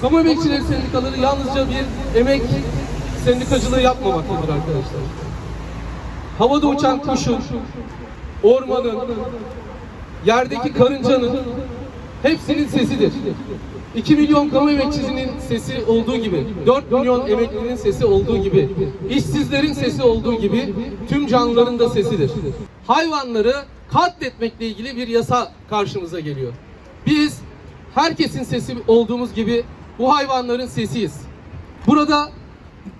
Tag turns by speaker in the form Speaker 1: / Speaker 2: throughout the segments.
Speaker 1: kamu emekçileri sendikaları yalnızca bir emek sendikacılığı yapmamaktadır arkadaşlar. Havada uçan kuşun, ormanın, yerdeki karıncanın hepsinin sesidir. 2 milyon kamu emekçisinin sesi olduğu gibi, 4 milyon emeklinin sesi olduğu gibi, işsizlerin sesi olduğu gibi tüm canlıların da sesidir. Hayvanları katletmekle ilgili bir yasa karşımıza geliyor. Biz herkesin sesi olduğumuz gibi bu hayvanların sesiyiz. Burada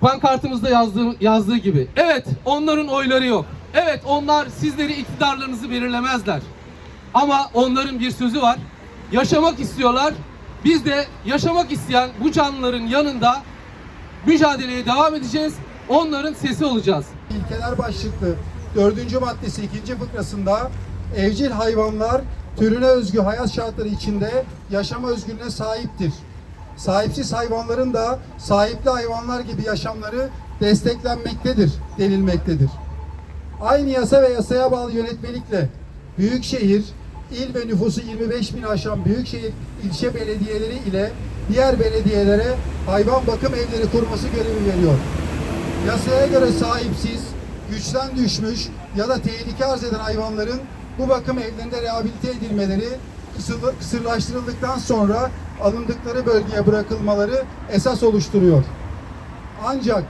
Speaker 1: pankartımızda yazdığı, yazdığı gibi. Evet onların oyları yok. Evet onlar sizleri iktidarlarınızı belirlemezler. Ama onların bir sözü var. Yaşamak istiyorlar. Biz de yaşamak isteyen bu canlıların yanında mücadeleye devam edeceğiz. Onların sesi olacağız.
Speaker 2: İlkeler başlıklı 4. maddesi 2. fıkrasında evcil hayvanlar türüne özgü hayat şartları içinde yaşama özgürlüğüne sahiptir. Sahipsiz hayvanların da sahipli hayvanlar gibi yaşamları desteklenmektedir, denilmektedir. Aynı yasa ve yasaya bağlı yönetmelikle büyükşehir, il ve nüfusu 25 bin aşan büyükşehir ilçe belediyeleri ile diğer belediyelere hayvan bakım evleri kurması görevi veriyor. Yasaya göre sahipsiz, güçten düşmüş ya da tehlike arz eden hayvanların bu bakım evlerinde rehabilite edilmeleri kısırla- kısırlaştırıldıktan sonra alındıkları bölgeye bırakılmaları esas oluşturuyor. Ancak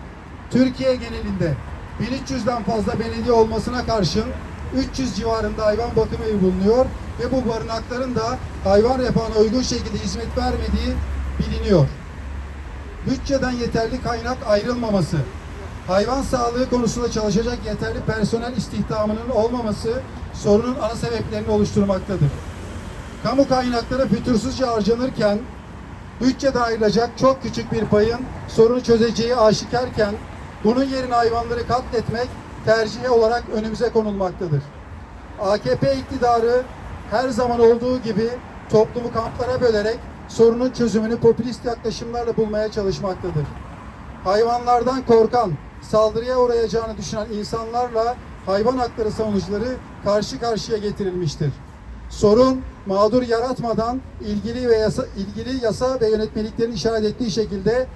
Speaker 2: Türkiye genelinde 1300'den fazla belediye olmasına karşın 300 civarında hayvan bakım evi bulunuyor ve bu barınakların da hayvan refahına uygun şekilde hizmet vermediği biliniyor. Bütçeden yeterli kaynak ayrılmaması, hayvan sağlığı konusunda çalışacak yeterli personel istihdamının olmaması sorunun ana sebeplerini oluşturmaktadır. Kamu kaynakları fütursuzca harcanırken bütçede ayrılacak çok küçük bir payın sorunu çözeceği aşikarken bunun yerine hayvanları katletmek tercihi olarak önümüze konulmaktadır. AKP iktidarı her zaman olduğu gibi toplumu kamplara bölerek sorunun çözümünü popülist yaklaşımlarla bulmaya çalışmaktadır. Hayvanlardan korkan, saldırıya uğrayacağını düşünen insanlarla hayvan hakları savunucuları karşı karşıya getirilmiştir. Sorun mağdur yaratmadan ilgili ve yasa, ilgili yasa ve yönetmeliklerin işaret ettiği şekilde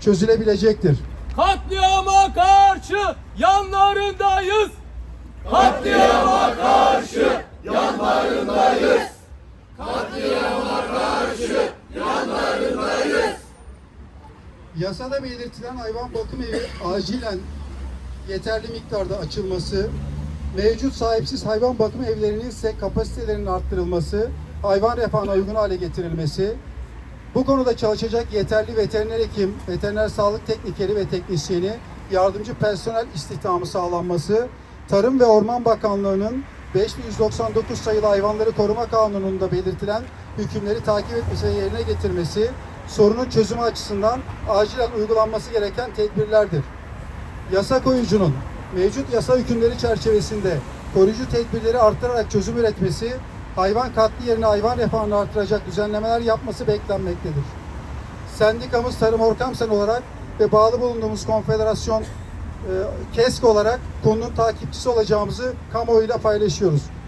Speaker 2: çözülebilecektir.
Speaker 1: Katliama karşı yanlarındayız. Katliama karşı yanlarındayız. Katliama karşı yanlarındayız.
Speaker 2: Yasada belirtilen hayvan bakım evi acilen yeterli miktarda açılması, mevcut sahipsiz hayvan bakım evlerinin ise kapasitelerinin arttırılması, hayvan refahına uygun hale getirilmesi, bu konuda çalışacak yeterli veteriner hekim, veteriner sağlık teknikeri ve teknisyeni, yardımcı personel istihdamı sağlanması, Tarım ve Orman Bakanlığı'nın 5199 sayılı Hayvanları Koruma Kanunu'nda belirtilen hükümleri takip etmesi ve yerine getirmesi, sorunun çözümü açısından acilen uygulanması gereken tedbirlerdir. Yasa koyucunun mevcut yasa hükümleri çerçevesinde koruyucu tedbirleri artırarak çözüm üretmesi, hayvan katli yerine hayvan refahını artıracak düzenlemeler yapması beklenmektedir. Sendikamız Tarım Orkamsen olarak ve bağlı bulunduğumuz konfederasyon e, KESK olarak konunun takipçisi olacağımızı kamuoyuyla paylaşıyoruz.